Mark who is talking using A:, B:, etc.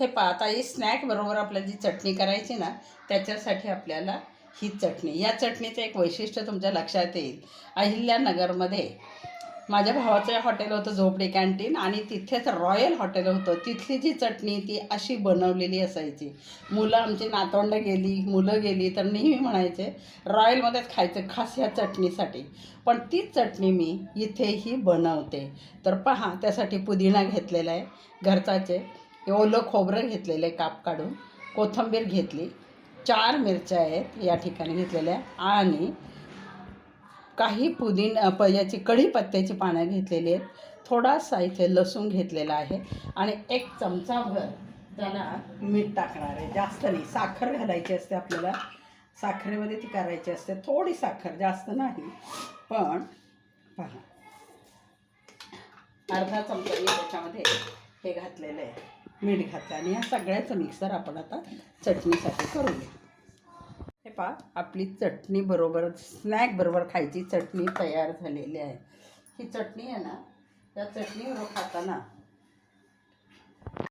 A: हे पाहता ही स्नॅकबरोबर आपल्याला जी चटणी करायची ना त्याच्यासाठी आपल्याला ही चटणी. या चटणीचं एक वैशिष्ट्य तुमच्या लक्षात येईल. अहिल्यानगरमध्ये माझ्या भावाचं हॉटेल होतं झोपडी कॅन्टीन आणि तिथेच रॉयल हॉटेल होतं. तिथली जी चटणी ती अशी बनवलेली असायची. मुलं आमची नातवंड गेली मुलं गेली तर नेहमी म्हणायचे रॉयलमध्येच खायचं खास ह्या चटणीसाठी. पण तीच चटणी मी इथेही बनवते. तर पहा त्यासाठी पुदिना घेतलेला आहे घरचाचे. ओलं खोबरं घेतलेलं आहे काप काढून. कोथिंबीर घेतली. चार मिरच्या आहेत या ठिकाणी घेतलेल्या. आणि काही पुदिना प याची कढीपत्त्याची पानं घेतलेली आहेत. थोडासा इथे लसूण घेतलेला आहे. आणि एक चमचाभर त्याला मीठ टाकणार आहे. जास्त नाही. साखर घालायची असते आपल्याला. साखरेमध्ये ती करायची असते. थोडी साखर जास्त नाही. पण पहा. अर्धा चमचा मी त्याच्यामध्ये हे घातलेलं आहे. मीठ घातलं आणि या सगळ्याचं मिक्सर आपण आता चटणीसाठी करूया. हे पहा आपली चटणी बरोबर स्नॅक बरोबर खायची चटणी तयार झालेली आहे. ही चटणी आहे ना त्या चटणीवर खाताना